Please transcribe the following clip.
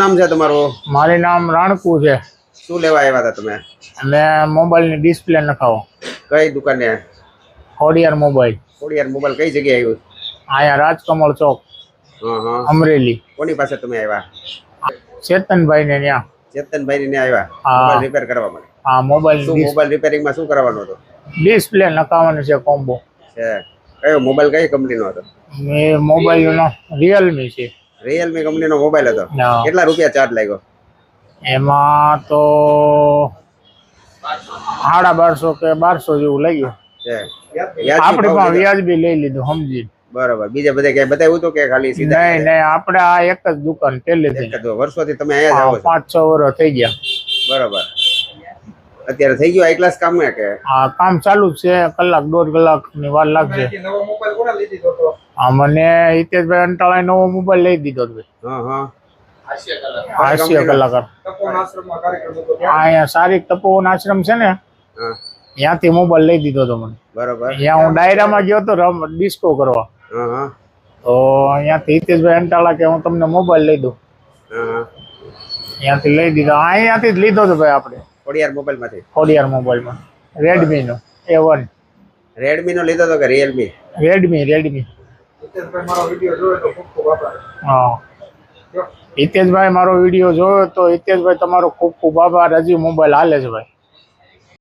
નામ છે તમારું? મારું નામ રાણકુ છે. શું લેવા આવ્યા હતા તમે? અને મોબાઈલની ડિસ્પ્લે નખાવો. કઈ દુકાને? ખોડિયાર મોબાઈલ. ખોડિયાર મોબાઈલ કઈ જગ્યાએ આવ્યું? અહીંયા રાજકમળ ચોક અમરેલી. કોની પાસે તમે આવ્યા? ચેતનભાઈ ને ત્યાં. ચેતનભાઈ ને આવ્યા. મોબાઈલ રિપેર કરવા માટે? હા મોબાઈલ શું મોબાઈલ રિપેરિંગમાં શું કરવાનું હતું? ડિસ્પ્લે નખાવાનું છે કોમ્બો. છે. કયો મોબાઈલ કઈ કંપનીનો હતો? મોબાઈલ નો રિયલમી છે. રિયલમી કંપનીનો મોબાઈલ હતો. હા. કેટલા રૂપિયા ચાર્જ લાગ્યો? એમાં તો સાડા બારસો કે બારસો જેવું લાગ્યું. છે. આપણે વ્યાજબી પણ ભાવ લીધા? વ્યાજબી લઈ લીધું સમજી. બરોબર. બીજે બધે ક્યાંય બતાવ્યું હતું કે ખાલી સીધા નહીં નહીં આપણે આ એક જ દુકાન પહેલેથી. એક જ વર્ષોથી તમે અહીંયા જ આવો છો? પાંચ છ વર્ષ થઈ ગયા. બરોબર. અત્યારે થઈ ગયું આઈ ક્લાસ કામ કે? આ કામ ચાલુ જ છે. કલાક દોઢ કલાકની વાર લાગશે હા મને હિતેશભાઈ અંટાળાએ નવો મોબાઈલ લઈ દીધો હતો ભાઈ. હા હા. હાસ્ય કલાકાર. અહીંયા સારી તપોવન આશ્રમ છે ને હા. ત્યાંથી મોબાઈલ લઈ દીધો હતો મને. બરોબર. ત્યાં હું ડાયરામાં ગયો હતો રમ ડિસ્કો કરવા. હા હા. તો અહીંયાથી હિતેશભાઈ અંટાળા કે હું તમને મોબાઈલ લઈ દઉં. હા હા. ત્યાંથી લઈ દીધો. અહીંયાથી જ લીધો હતો ભાઈ આપણે. ખોડિયાર મોબાઈલમાંથી? ઓડીઆર મોબાઈલમાં. રેડમીનો એ વન રેડમી નો લીધો હતો કે રિયલમી રેડમી રેડમી હા. હિતેશભાઈ મારો વીડિયો જોયો તો હિતેશભાઈ તમારો ખૂબ ખૂબ આભાર. હજી મોબાઈલ હાલે છે ભાઈ.